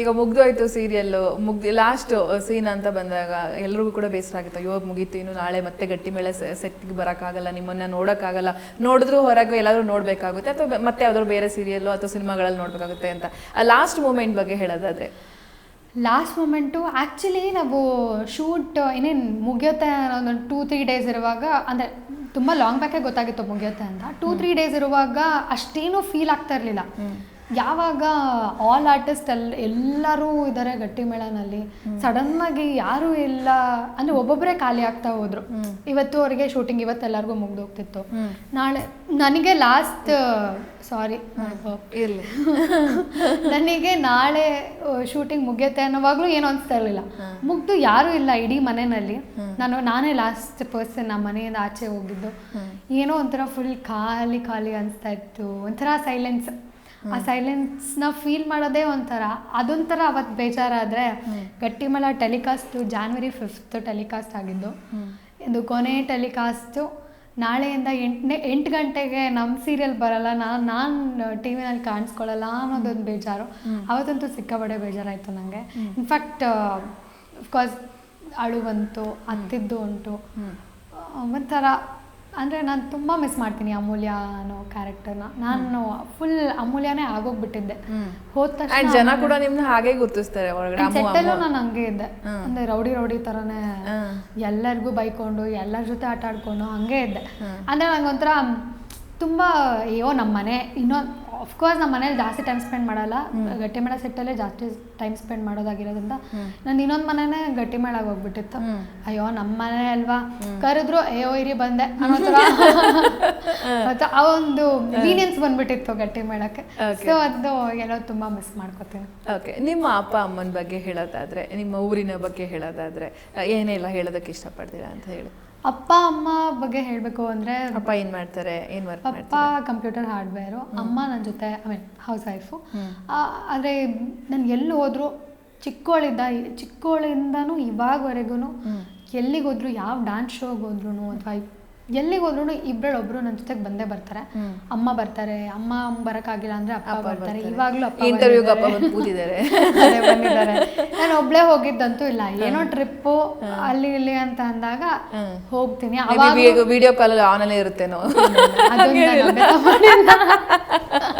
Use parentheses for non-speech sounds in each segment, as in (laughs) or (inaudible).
ಈಗ ಮುಗ್ದೋಯ್ತು ಸೀರಿಯಲ್ ಮುಗ್ದು ಲಾಸ್ಟ್ ಸೀನ್ ಅಂತ ಬಂದಾಗ ಎಲ್ರಿಗೂ ಕೂಡ ಬೇಸರ ಆಗುತ್ತೆ ಅಯ್ಯೋ ಮುಗೀತು ಇನ್ನು ನಾಳೆ ಮತ್ತೆ ಗಟ್ಟಿ ಮೇಲೆ ಸೆಟ್ಗೆ ಬರೋಕ್ಕಾಗಲ್ಲ ನಿಮ್ಮನ್ನ ನೋಡೋಕ್ಕಾಗಲ್ಲ. ನೋಡಿದ್ರು ಹೊರಗೆ ಎಲ್ಲಾದರೂ ನೋಡಬೇಕಾಗುತ್ತೆ ಅಥವಾ ಮತ್ತೆ ಯಾವ್ದಾದ್ರು ಬೇರೆ ಸೀರಿಯಲ್ ಅಥವಾ ಸಿನಿಮಾಗಳಲ್ಲಿ ನೋಡಬೇಕಾಗುತ್ತೆ ಅಂತ. ಲಾಸ್ಟ್ ಮೂಮೆಂಟ್ ಬಗ್ಗೆ ಹೇಳೋದಾದ್ರೆ. ಲಾಸ್ಟ್ ಮೂಮೆಂಟು ಆ್ಯಕ್ಚುಲಿ ನಾವು ಶೂಟ್ ಇನ್ನೇನು ಮುಗಿಯುತ್ತೆ ಒಂದು ಟೂ ತ್ರೀ ಡೇಸ್ ಇರುವಾಗ ಅಂದರೆ ತುಂಬ ಲಾಂಗ್ ಬ್ಯಾಕೇ ಗೊತ್ತಾಗಿತ್ತು ಮುಗಿಯುತ್ತೆ ಅಂತ. ಟೂ ತ್ರೀ ಡೇಸ್ ಇರುವಾಗ ಅಷ್ಟೇನೂ ಫೀಲ್ ಆಗ್ತಾ ಇರಲಿಲ್ಲ. ಯಾವಾಗ ಆಲ್ ಆರ್ಟಿಸ್ಟ್ ಎಲ್ ಎಲ್ಲರೂ ಇದ್ದಾರೆ ಗಟ್ಟಿ ಮೇಳನಲ್ಲಿ ಸಡನ್ ಆಗಿ ಯಾರು ಇಲ್ಲ ಅಂದ್ರೆ ಒಬ್ಬೊಬ್ಬರೇ ಖಾಲಿ ಆಗ್ತಾ ಹೋದ್ರು. ಇವತ್ತು ಅವರಿಗೆ ಶೂಟಿಂಗ್ ಇವತ್ತು ಎಲ್ಲರಿಗೂ ಮುಗ್ದೋಗ್ತಿತ್ತು ನಾಳೆ ನನಗೆ ಲಾಸ್ಟ್ ಸಾರಿ ಇರ್ಲಿ. (laughs) ನನಗೆ ನಾಳೆ ಶೂಟಿಂಗ್ ಮುಗಿಯುತ್ತೆ ಅನ್ನೋವಾಗ್ಲೂ ಏನು ಅನ್ಸ್ತಾ ಇರಲಿಲ್ಲ. ಮುಗ್ದು ಯಾರು ಇಲ್ಲ ಇಡೀ ಮನೆಯಲ್ಲಿ. ನಾನು ನಾನೇ ಲಾಸ್ಟ್ ಪರ್ಸನ್ ನಮ್ಮ ಮನೆಯಿಂದ ಆಚೆ ಹೋಗಿದ್ದು. ಏನೋ ಒಂಥರ ಫುಲ್ ಖಾಲಿ ಖಾಲಿ ಅನಿಸ್ತಾ ಇತ್ತು. ಒಂಥರ ಸೈಲೆನ್ಸ್ ಆ ಸೈಲೆನ್ಸ್ನ ಫೀಲ್ ಮಾಡೋದೇ ಒಂಥರ. ಅದೊಂಥರ ಅವತ್ತು ಬೇಜಾರಾದರೆ Gattimela telecast January fifth telecast ಆಗಿದ್ದು. ಇದು ಕೊನೆ ಟೆಲಿಕಾಸ್ಟು ನಾಳೆಯಿಂದ ಎಂಟನೇ ಎಂಟು ಗಂಟೆಗೆ ನಮ್ಮ ಸೀರಿಯಲ್ ಬರಲ್ಲ. ನಾನು ನಾನು ಟಿ ವಿನಲ್ಲಿ ಕಾಣಿಸ್ಕೊಳ್ಳಲ್ಲ ಅನ್ನೋದೊಂದು ಬೇಜಾರು. ಅವತ್ತಂತೂ ಸಿಕ್ಕಾಬಡೆ ಬೇಜಾರಾಯಿತು ನನಗೆ ಇನ್ಫ್ಯಾಕ್ಟ್ ಅಫ್ಕೋರ್ಸ್ ಅಳು ಬಂತು ಅತ್ತಿದ್ದು ಉಂಟು. ಒಂಥರ ಅಂದರೆ ನಾನು ತುಂಬ ಮಿಸ್ ಮಾಡ್ತೀನಿ ಅಮೂಲ್ಯ ಅನ್ನೋ ಕ್ಯಾರೆಕ್ಟರ್ನ ನಾನು ಫುಲ್ ಅಮೂಲ್ಯನೇ ಆಗೋಗ್ಬಿಟ್ಟಿದ್ದೆ. ಹೋದ ತಕ್ಷಣ ಜನ ಕೂಡ ನಿಮ್ನ ಹಾಗೆ ಗುರುತಿಸ್ತಾರೆ ಒಳಗಡೆ ಸೆಟ್ಟಲ್ಲೂ ನಾನು ಹಂಗೆ ಇದ್ದೆ. ಅಂದ್ರೆ ರೌಡಿ ರೌಡಿ ಥರನೇ. ಎಲ್ಲರಿಗೂ ಬೈಕೊಂಡು ಎಲ್ಲರ ಜೊತೆ ಆಟ ಆಡ್ಕೊಂಡು ಹಂಗೆ ಇದ್ದೆ. ಅಂದರೆ ನಂಗೊಂಥರ ತುಂಬ ಅಯ್ಯೋ ನಮ್ಮ ಮನೆ ಇನ್ನೊಂದು ಅಫ್ಕೋರ್ಸ್ ನಮ್ಮ ಮನೇಲಿ ಜಾಸ್ತಿ ಟೈಮ್ ಸ್ಪೆಂಡ್ ಮಾಡಲ್ಲ. ಗಟ್ಟಿಮೇಳ ಸೆಟ್ಟಲ್ಲೇ ಜಾಸ್ತಿ ಟೈಮ್ ಸ್ಪೆಂಡ್ ಮಾಡೋದಾಗಿರೋದ್ರಿಂದ ನಾನು ಇನ್ನೊಂದು ಮನೆನೇ ಗಟ್ಟಿಮೇಳಾಗಿ ಹೋಗ್ಬಿಟ್ಟಿತ್ತು ಅಯ್ಯೋ ನಮ್ಮ ಮನೆ ಅಲ್ವಾ? ಕರೆದ್ರು ಅಯ್ಯೋ ಇರಿ ಬಂದೆ. (laughs) ಅನ್ನೋ ಆ ಒಂದು ಲೀನಿಯನ್ಸ್ ಬಂದ್ಬಿಟ್ಟಿತ್ತು ಗಟ್ಟಿಮೇಳಕ್ಕೆ ಸೊ ಅದು ಎಲ್ಲೋ ತುಂಬ ಮಿಸ್ ಮಾಡ್ಕೋತೀನಿ. ಓಕೆ ನಿಮ್ಮ ಅಪ್ಪ ಅಮ್ಮನ ಬಗ್ಗೆ ಹೇಳೋದಾದ್ರೆ ನಿಮ್ಮ ಊರಿನ ಬಗ್ಗೆ ಹೇಳೋದಾದ್ರೆ ಏನೇ ಏನೆಲ್ಲ ಹೇಳೋದಕ್ಕೆ ಇಷ್ಟಪಡ್ತೀರಾ ಅಂತ ಹೇಳಿ. ಅಪ್ಪ ಅಮ್ಮ ಬಗ್ಗೆ ಹೇಳಬೇಕು ಅಂದರೆ ಅಪ್ಪ ಏನ್ ಮಾಡ್ತಾರೆ? ಏನು ವರ್ಕ್ ಅಪ್ಪ ಕಂಪ್ಯೂಟರ್ ಹಾರ್ಡ್ವೇರು ಅಮ್ಮ ನನ್ನ ಜೊತೆ ಐ ಮೀನ್ ಹೌಸ್ ವೈಫು ಆದರೆ ನಾನು ಎಲ್ಲಿ ಹೋದ್ರು ಚಿಕ್ಕವಳಿದ್ದ ಚಿಕ್ಕವಳಿಂದನೂ ಇವಾಗವರೆಗೂ ಎಲ್ಲಿಗೆ ಹೋದ್ರು ಯಾವ ಡ್ಯಾನ್ಸ್ ಶೋಗೆ ಹೋದ್ರು ಅಥವಾ ಎಲ್ಲಿಗೆ ಹೋದ್ರು ಒಬ್ರು ನನ್ನ ಜೊತೆಗೆ ಬಂದೇ ಬರ್ತಾರೆ. ಅಮ್ಮ ಬರ್ತಾರೆ ಅಮ್ಮ ಬರಕ್ಕಾಗಿಲ್ಲ ಅಂದ್ರೆ ಅಪ್ಪ ಬರ್ತಾರೆ. ಇವಾಗ್ಲೂ ಅಪ್ಪ ಇಂಟರ್ವ್ಯೂಗೆ ಅಪ್ಪ ಬಂದು ಕೂತಿದ್ದಾರೆ. (laughs) ಬಂದಿದ್ದಾರೆ. ನಾನು ಒಬ್ಳೇ ಹೋಗಿದ್ದಂತೂ ಇಲ್ಲ. ಏನೋ ಟ್ರಿಪ್ಪು ಅಲ್ಲಿ ಇಲ್ಲಿ ಅಂತ ಅಂದಾಗ ಹೋಗ್ತೀನಿ. ವಿಡಿಯೋ ಕಾಲ್ ಆನ್ ಅಲ್ಲೇ ಇರುತ್ತೇನೋ. ಅದೊಂದು (laughs)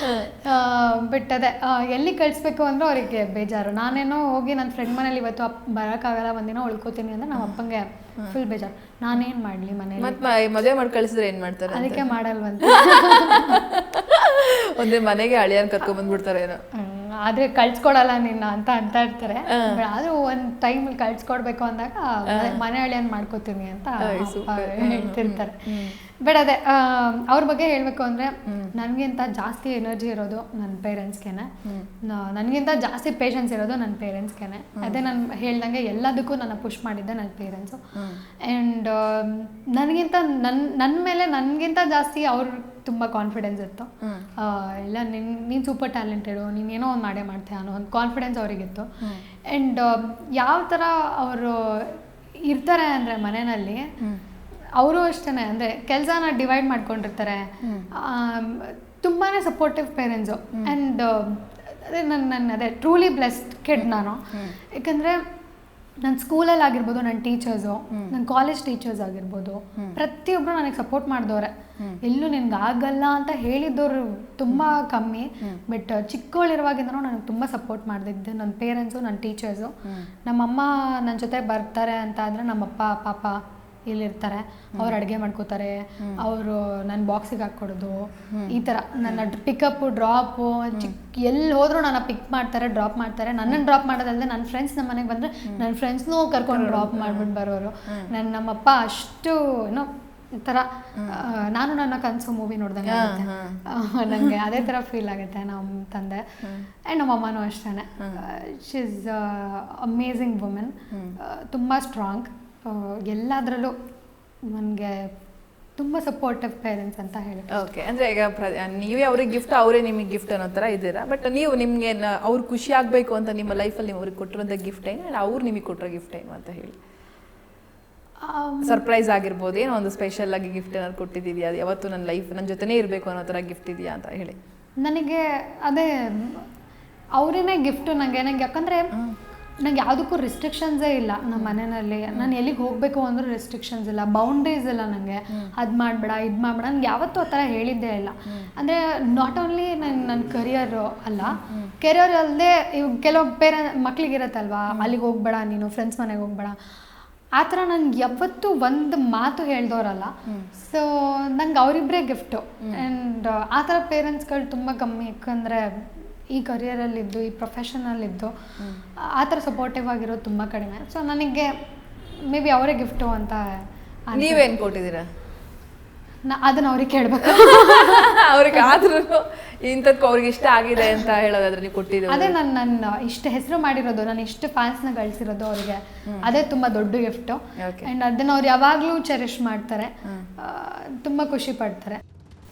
ನಾನು ಅದೇ ಎಲ್ಲಿ ಕಳಿಸ್ಬೇಕು ಅಂದ್ರೆ ಅವರಿಗೆ ಬೇಜಾರು. ನಾನೇನೋ ಹೋಗಿ ನನ್ನ ಫ್ರೆಂಡ್ ಮನೇಲಿ ಇವತ್ತು ಅಪ್ ಬರೋಕ್ಕಾಗಲ್ಲ ಒಂದಿನ ಉಳ್ಕೋತೀನಿ ಅಂದ್ರೆ ನಮ್ಮ ಅಪ್ಪಂಗೆ ಫುಲ್ ಬೇಜಾರು. ನಾನೇನು ಮಾಡಲಿ ಮನೇಲಿ? ಮತ್ತೆ ಮದುವೆ ಮಾಡಿ ಕಳಿಸಿದ್ರೆ ಏನ್ ಮಾಡ್ತಾರೆ? ಅದಕ್ಕೆ ಮಾಡಲ್ವಂತ. (laughs) ಒಂದೇ ಮನೆಗೆ ಅಳಿಯನ್ ಕರ್ಕೊಂಡ್ ಬಂದ್ಬಿಡ್ತಾರೇನೋ. ಹ್ಮ್, ಆದ್ರೆ ಕಳ್ಸ್ಕೊಡಲ್ಲ ನಿನ್ನ ಅಂತ ಅಂತ ಇರ್ತಾರೆ. ಆದ್ರೂ ಒಂದ್ ಟೈಮ್ ಕಳ್ಸ್ಕೊಡ್ಬೇಕು ಅಂದಾಗ ಮನೆ ಹಳ್ಳಿಯನ್ ಮಾಡ್ಕೋತೀನಿ ಅಂತ ಹೇಳ್ತಿರ್ತಾರೆ. ಬಟ್ ಅದೇ ಅವ್ರ ಬಗ್ಗೆ ಹೇಳ್ಬೇಕು ಅಂದ್ರೆ ನನ್ಗಿಂತ ಜಾಸ್ತಿ ಎನರ್ಜಿ ಇರೋದು ನನ್ನ ಪೇರೆಂಟ್ಸ್ಗೆನೆ ನನ್ಗಿಂತ ಜಾಸ್ತಿ ಪೇಷನ್ಸ್ ಇರೋದು ನನ್ನ ಪೇರೆಂಟ್ಸ್ಗೆನೆ ಅದೇ ನಾನು ಹೇಳ್ದಂಗೆ ಎಲ್ಲದಕ್ಕೂ ನನ್ನ ಪುಷ್ ಮಾಡಿದ್ದೆ ನನ್ನ ಪೇರೆಂಟ್ಸು ಆ್ಯಂಡ್ ನನಗಿಂತ ನನ್ನ ನನ್ನ ಮೇಲೆ ನನಗಿಂತ ಜಾಸ್ತಿ ಅವ್ರ ತುಂಬ ಕಾನ್ಫಿಡೆನ್ಸ್ ಇತ್ತು. ಇಲ್ಲ ನಿನ್ ನೀನು ಸೂಪರ್ ಟ್ಯಾಲೆಂಟೆಡು ನೀನು ಏನೋ ಒಂದು ಮಾಡೇ ಮಾಡ್ತೀಯ ಅನ್ನೋ ಒಂದು ಕಾನ್ಫಿಡೆನ್ಸ್ ಅವರಿಗಿತ್ತು. ಆ್ಯಂಡ್ ಯಾವ ಥರ ಅವರು ಇರ್ತಾರೆ ಅಂದರೆ ಮನೆಯಲ್ಲಿ ಅವರು ಅಷ್ಟೇ ಅಂದರೆ ಕೆಲಸನ ಡಿವೈಡ್ ಮಾಡ್ಕೊಂಡಿರ್ತಾರೆ. ತುಂಬಾ ಸಪೋರ್ಟಿವ್ ಪೇರೆಂಟ್ಸು ಆ್ಯಂಡ್ ಅದೇ ನನ್ನ ನನ್ನ ಅದೇ ಟ್ರೂಲಿ ಬ್ಲೆಸ್ಡ್ ಕೆಡ್ ನಾನು. ಯಾಕಂದರೆ ನನ್ನ ಸ್ಕೂಲಲ್ಲಿ ಆಗಿರ್ಬೋದು ನನ್ನ ಟೀಚರ್ಸು ನನ್ನ ಕಾಲೇಜ್ ಟೀಚರ್ಸ್ ಆಗಿರ್ಬೋದು ಪ್ರತಿಯೊಬ್ಬರು ನನಗೆ ಸಪೋರ್ಟ್ ಮಾಡಿದವ್ರೆ. ಎಲ್ಲೂ ನಿನ್ಗೆ ಆಗಲ್ಲ ಅಂತ ಹೇಳಿದ್ದವರು ತುಂಬ ಕಮ್ಮಿ. ಬಟ್ ಚಿಕ್ಕವಳಿರುವಾಗಿಂದನೂ ನನಗೆ ತುಂಬ ಸಪೋರ್ಟ್ ಮಾಡ್ದಿದ್ದೆ ನನ್ನ ಪೇರೆಂಟ್ಸು ನನ್ನ ಟೀಚರ್ಸು ನಮ್ಮಮ್ಮ ನನ್ನ ಜೊತೆ ಬರ್ತಾರೆ ಅಂತ ಅಂದರೆ ನಮ್ಮಪ್ಪ ಪಾಪ ಇಲ್ಲಿರ್ತಾರೆ. ಅವ್ರು ಅಡುಗೆ ಮಾಡ್ಕೋತಾರೆ. ಅವರು ನನ್ನ ಬಾಕ್ಸಿಗೆ ಹಾಕ್ಕೊಡೋದು ಈ ಥರ ನನ್ನ ಪಿಕಪ್ ಡ್ರಾಪು ಚಿಕ್ಕ ಎಲ್ಲಿ ಹೋದರೂ ನನ್ನ ಪಿಕ್ ಮಾಡ್ತಾರೆ ಡ್ರಾಪ್ ಮಾಡ್ತಾರೆ. ನನ್ನನ್ನು ಡ್ರಾಪ್ ಮಾಡೋದಲ್ಲದೆ ನನ್ನ ಫ್ರೆಂಡ್ಸ್ ನಮ್ಮ ಮನೆಗೆ ಬಂದರೆ ನನ್ನ ಫ್ರೆಂಡ್ಸ್ನೂ ಕರ್ಕೊಂಡು ಡ್ರಾಪ್ ಮಾಡ್ಬಿಟ್ಟು ಬರೋರು. ನನ್ನ ನಮ್ಮಪ್ಪ ಅಷ್ಟು ಏನೋ ಈ ಥರ ನಾನು ನನ್ನ ಕನಸು ಮೂವಿ ನೋಡ್ದಂಗೆ ಆಗುತ್ತೆ. ನನಗೆ ಅದೇ ಥರ ಫೀಲ್ ಆಗುತ್ತೆ ನಮ್ಮ ತಂದೆ. ಆ್ಯಂಡ್ ನಮ್ಮ ಅಮ್ಮನೂ ಅಷ್ಟೇ ಶಿ ಇಸ್ ಅಮೇಝಿಂಗ್ ವುಮೆನ್ ತುಂಬ ಸ್ಟ್ರಾಂಗ್ ಎಲ್ಲದರಲ್ಲೂ ನನಗೆ ತುಂಬ ಸಪೋರ್ಟಿವ್ ಪೇರೆಂಟ್ಸ್ ಅಂತ ಹೇಳಿ ಓಕೆ ಅಂದರೆ ಈಗ ಪ್ರ- ನೀವೇ ಅವ್ರಿಗೆ ಗಿಫ್ಟ್ ಅವರೇ ನಿಮಗೆ ಗಿಫ್ಟ್ ಅನ್ನೋ ಥರ ಇದ್ದೀರಾ? ಬಟ್ ನೀವು ನಿಮಗೆ ಅವ್ರು ಖುಷಿ ಆಗಬೇಕು ಅಂತ ನಿಮ್ಮ ಲೈಫಲ್ಲಿ ನೀವು ಅವ್ರಿಗೆ ಕೊಟ್ಟಿರೋಂಥ ಗಿಫ್ಟ್ ಏನು? ಆ್ಯಂಡ್ ಅವ್ರು ನಿಮಗೆ ಕೊಟ್ಟಿರೋ ಗಿಫ್ಟ್ ಏನು ಅಂತ ಹೇಳಿ. ಸರ್ಪ್ರೈಸ್ ಆಗಿರ್ಬೋದು. ಏನೋ ಒಂದು ಸ್ಪೆಷಲ್ ಆಗಿ ಗಿಫ್ಟ್ ಏನಾದ್ರು ಕೊಟ್ಟಿದ್ದೀಯಾ? ಅದು ಯಾವತ್ತು ನನ್ನ ಲೈಫ್ ನನ್ನ ಜೊತೆನೇ ಇರಬೇಕು ಅನ್ನೋ ಥರ ಗಿಫ್ಟ್ ಇದೆಯಾ ಅಂತ ಹೇಳಿ. ನನಗೆ ಅದೇ ಅವರೇನೆ ಗಿಫ್ಟು ನನಗೆ ನನಗೆ ಯಾಕಂದ್ರೆ ನಂಗೆ ಯಾವುದಕ್ಕೂ ರಿಸ್ಟ್ರಿಕ್ಷನ್ಸೇ ಇಲ್ಲ ನಮ್ಮ ಮನೆಯಲ್ಲಿ. ನಾನು ಎಲ್ಲಿಗೆ ಹೋಗಬೇಕು ಅಂದ್ರೆ ರೆಸ್ಟ್ರಿಕ್ಷನ್ಸ್ ಇಲ್ಲ. ಬೌಂಡ್ರೀಸ್ ಇಲ್ಲ ನನಗೆ ಅದು ಮಾಡಬೇಡ ಇದು ಮಾಡಬೇಡ. ನನಗೆ ಯಾವತ್ತೂ ಆ ಥರ ಹೇಳಿದ್ದೇ ಇಲ್ಲ. ಅಂದರೆ ನಾಟ್ ಓನ್ಲಿ ನನ್ನ ನನ್ನ ಕರಿಯರು ಅಲ್ಲ ಕೆರಿಯರ್ ಅಲ್ಲದೆ ಇವಾಗ ಕೆಲವು ಬೇರೆ ಮಕ್ಳಿಗಿರತ್ತಲ್ವಾ? ಅಲ್ಲಿಗೆ ಹೋಗ್ಬೇಡ ನೀನು ಫ್ರೆಂಡ್ಸ್ ಮನೆಗೆ ಹೋಗ್ಬೇಡ. ಆ ಥರ ನನ್ಗೆ ಯಾವತ್ತೂ ಒಂದು ಮಾತು ಹೇಳ್ದವ್ರಲ್ಲ ಸೊ ನಂಗೆ ಅವರಿಬ್ಬರೇ ಗಿಫ್ಟು ಆ್ಯಂಡ್ ಆ ಥರ ಪೇರೆಂಟ್ಸ್ಗಳು ತುಂಬ ಕಮ್ಮಿ ಯಾಕಂದರೆ ಈ ಕರಿಯರಲ್ಲಿದ್ದು ಈ ಪ್ರೊಫೆಷನಲ್ಲಿದ್ದು ಆ ಥರ ಸಪೋರ್ಟಿವ್ ಆಗಿರೋದು ತುಂಬ ಕಡಿಮೆ. ಸೊ ನನಗೆ ಮೇ ಬಿ ಅವರೇ ಗಿಫ್ಟು ಅಂತ ನೀವೇನು ಕೊಟ್ಟಿದ್ದೀರಾ? ನಾ- ಅದನ್ನ ಅವ್ರಿಗೆ ಕೇಳಬೇಕು. (laughs) ಅವ್ರಿಗೆ ಆದ್ರೂ ಇಂಥದ್ಕು ಅವ್ರಿಗೆ ಇಷ್ಟ ಆಗಿದೆ ಅಂತ ಹೇಳೋದಾದ್ರೆ ನೀವು ಕೊಟ್ಟಿದ್ದು. ಅದೇ ನಾನು ನನ್ನ ಇಷ್ಟು ಹೆಸರು ಮಾಡಿರೋದು ನಾನು ಇಷ್ಟು ಫ್ಯಾನ್ಸ್ನ ಗಳಿಸಿರೋದು ಅವ್ರಿಗೆ. ಅದೇ ತುಂಬ ದೊಡ್ಡ ಗಿಫ್ಟು. ಆ್ಯಂಡ್ ಅದನ್ನ ಅವ್ರು ಯಾವಾಗಲೂ ಚೆರಿಶ್ ಮಾಡ್ತಾರೆ. ತುಂಬ ಖುಷಿ ಪಡ್ತಾರೆ.